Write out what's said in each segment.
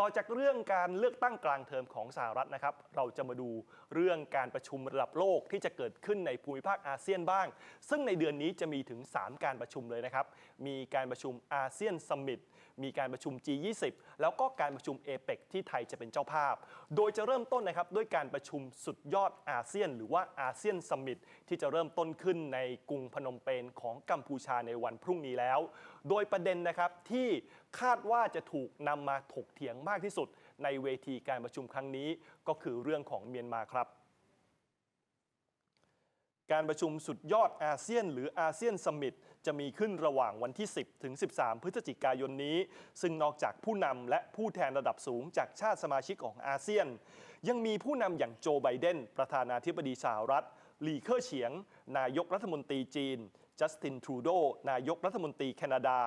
ต่อจากเรื่องการเลือกตั้งกลางเทอมของสหรัฐนะครับ เราจะมาดูเรื่องการประชุมระดับโลกที่จะเกิดขึ้นในภูมิภาคอาเซียนบ้าง ซึ่งในเดือนนี้จะมีถึง 3 การประชุมเลยนะครับ มีการประชุมอาเซียนสมิตมีการประชุม G20 แล้วก็การประชุมเอเปกที่ไทยจะเป็นเจ้าภาพ โดยจะเริ่มต้นนะครับด้วยการประชุมสุดยอดอาเซียน หรือว่าอาเซียนสมิตที่จะเริ่มต้นขึ้นในกรุงพนมเปญของกัมพูชาในวันพรุ่งนี้แล้ว โดยประเด็นนะครับที่ คาดว่าจะถูกนำมาถกเถียงมากที่สุด ในเวทีการประชุมครั้งนี้ก็คือเรื่องของเมียนมาครับการประชุมสุดยอดอาเซียน หรืออาเซียนสมิตจะมีขึ้นระหว่างวันที่ 10 ถึง 13 พฤศจิกายนนี้ ซึ่งนอกจากผู้นำและผู้แทนระดับสูงจากชาติสมาชิกของอาเซียน ยังมีผู้นำอย่างโจไบเดน ประธานาธิบดีสหรัฐ หลีเค่อเฉียง นายกรัฐมนตรีจีน จัสตินทรูโดนายกรัฐมนตรีแคนาดา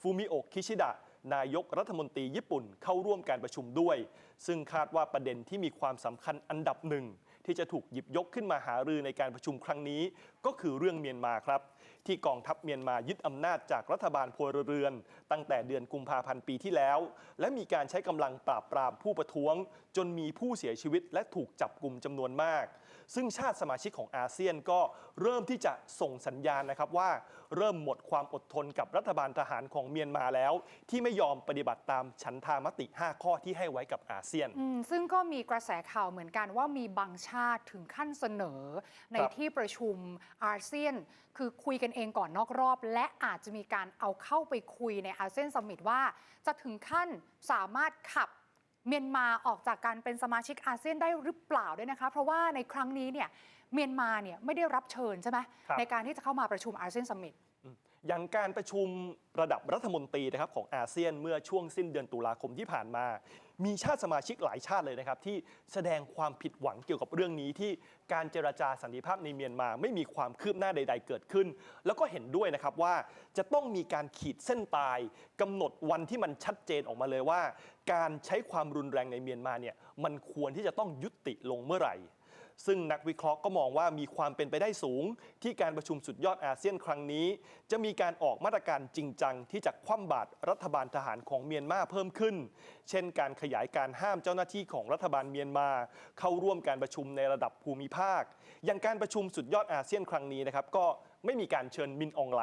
ฟูมิโอะคิชิดะ นายกรัฐมนตรีญี่ปุ่นเข้าร่วมการประชุมด้วย ซึ่งคาดว่าประเด็นที่มีความสำคัญอันดับหนึ่งที่จะถูกหยิบยกขึ้นมาหารือในการประชุมครั้งนี้ ก็คือเรื่องเมียนมาครับ ที่กองทัพเมียนมายึดอำนาจจากรัฐบาลพลเรือน ตั้งแต่เดือนกุมภาพันธ์ปีที่แล้ว และมีการใช้กำลังปราบปรามผู้ประท้วง จนมีผู้เสียชีวิตและถูกจับกลุ่มจำนวนมากซึ่งชาติสมาชิกของอาเซียนก็เริ่มที่จะส่งสัญญาณนะครับว่าเริ่มหมดความอดทนกับรัฐบาลทหารของเมียนมาแล้ว ที่ไม่ยอมปฏิบัติตามฉันทามติ 5 ข้อที่ให้ไว้กับอาเซียนอืมซึ่งก็มีกระแสข่าวเหมือนกันว่ามีบางชาติถึงขั้นเสนอ ในครับที่ประชุมอาเซียน คือคุยกันเองก่อนนอกรอบ และอาจจะมีการเอาเข้าไปคุยในอาเซียนสมิตว่าจะถึงขั้นสามารถขับ เมียนมาออกจากการเป็นสมาชิกอาเซียนได้หรือเปล่าด้วยนะคะ เพราะว่าในครั้งนี้เนี่ยเมียนมาเนี่ยไม่ได้รับเชิญใช่ไหมครับในการที่จะเข้ามาประชุมอาเซียนสมิต อย่างการประชุมระดับรัฐมนตรีนะครับของอาเซียนเมื่อช่วงสิ้นเดือนตุลาคมที่ผ่านมา มีชาติสมาชิกหลายชาติเลยนะครับที่แสดงความผิดหวังเกี่ยวกับเรื่องนี้ที่การเจรจาสันติภาพในเมียนมาไม่มีความคืบหน้าใด ๆ เกิดขึ้น แล้วก็เห็นด้วยนะครับว่าจะต้องมีการขีดเส้นตายกำหนดวันที่มันชัดเจนออกมาเลยว่า การใช้ความรุนแรงในเมียนมาเนี่ยมันควรที่จะต้องยุติลงเมื่อไหร่ ซึ่งนักวิเคราะห์ก็มองว่ามีความเป็นไปได้สูง ที่การประชุมสุดยอดอาเซียนครั้งนี้ จะมีการออกมาตรการจริงจังที่จะคว่ำบาตรรัฐบาลทหารของเมียนมาเพิ่มขึ้น เช่น การขยายการห้ามเจ้าหน้าที่ของรัฐบาลเมียนมา เข้าร่วมการประชุมในระดับภูมิภาค อย่างการประชุมสุดยอดอาเซียนครั้งนี้นะครับก็ไม่มีการเชิญมินอองไล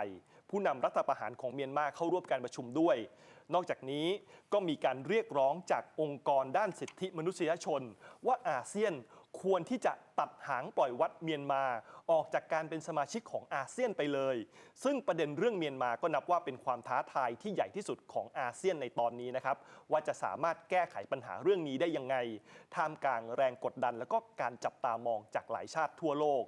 ผู้นำรัฐประหารของเมียนมาเข้าร่วมการประชุมด้วย นอกจากนี้ก็มีการเรียกร้องจากองค์กรด้านสิทธิมนุษยชน ว่าอาเซียน ควรที่จะตัดหางปล่อยวัดเมียนมาออกจากการเป็นสมาชิกของอาเซียนไปเลย ซึ่งประเด็นเรื่องเมียนมาก็นับว่าเป็นความท้าทายที่ใหญ่ที่สุดของอาเซียนในตอนนี้นะครับว่าจะสามารถแก้ไขปัญหาเรื่องนี้ได้ยังไงท่ามกลางแรงกดดัน และก็การจับตามองจากหลายชาติทั่วโลก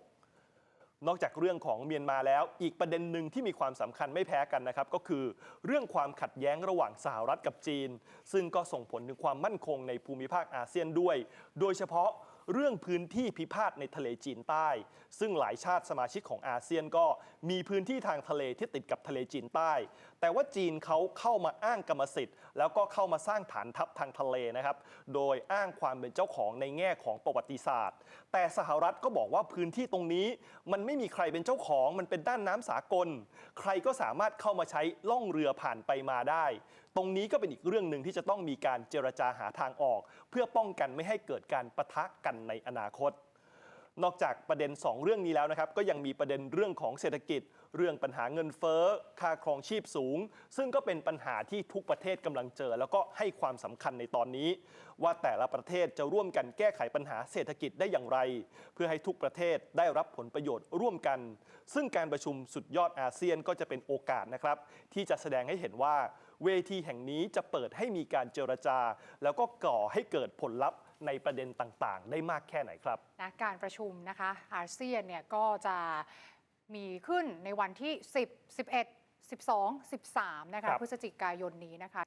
นอกจากเรื่องของเมียนมาแล้ว อีกประเด็นหนึ่งที่มีความสำคัญไม่แพ้กันนะครับก็คือ เรื่องความขัดแย้งระหว่างสหรัฐกับจีน ซึ่งก็ส่งผลถึงความมั่นคงในภูมิภาคอาเซียนด้วย โดยเฉพาะ เรื่องพื้นที่พิพาทในทะเลจีนใต้ ซึ่งหลายชาติสมาชิกของอาเซียนก็มีพื้นที่ทางทะเลที่ติดกับทะเลจีนใต้ แต่ว่าจีนเขาเข้ามาอ้างกรรมสิทธิ์ แล้วก็เข้ามาสร้างฐานทัพทางทะเลนะครับ โดยอ้างความเป็นเจ้าของในแง่ของประวัติศาสตร์ แต่สหรัฐก็บอกว่าพื้นที่ตรงนี้มันไม่มีใครเป็นเจ้าของมันเป็นด้านน้ำสากล ใครก็สามารถเข้ามาใช้ล่องเรือผ่านไปมาได้ ตรงนี้ก็เป็นอีกเรื่องหนึ่งที่จะต้องมีการเจรจาหาทางออก เพื่อป้องกันไม่ให้เกิดการปะทะกันในอนาคต นอกจากประเด็น 2 เรื่องนี้แล้วนะครับก็ยังมีประเด็นเรื่องของเศรษฐกิจ เรื่องปัญหาเงินเฟ้อ ค่าครองชีพสูง ซึ่งก็เป็นปัญหาที่ทุกประเทศกำลังเจอ แล้วก็ให้ความสำคัญในตอนนี้ ว่าแต่ละประเทศจะร่วมกันแก้ไขปัญหาเศรษฐกิจได้อย่างไร เพื่อให้ทุกประเทศได้รับผลประโยชน์ร่วมกัน ซึ่งการประชุมสุดยอดอาเซียนก็จะเป็นโอกาสนะครับที่จะแสดงให้เห็นว่า เวทีแห่งนี้จะเปิดให้มีการเจรจา แล้วก็ก่อให้เกิดผลลัพธ์ในประเด็นต่างๆ ได้มากแค่ไหนครับนะการประชุมนะคะอาเซียนเนี่ยก็จะมีขึ้นในวันที่ 10 11 12 13 นะครัคะบพฤศจิกายนนี้นะคะ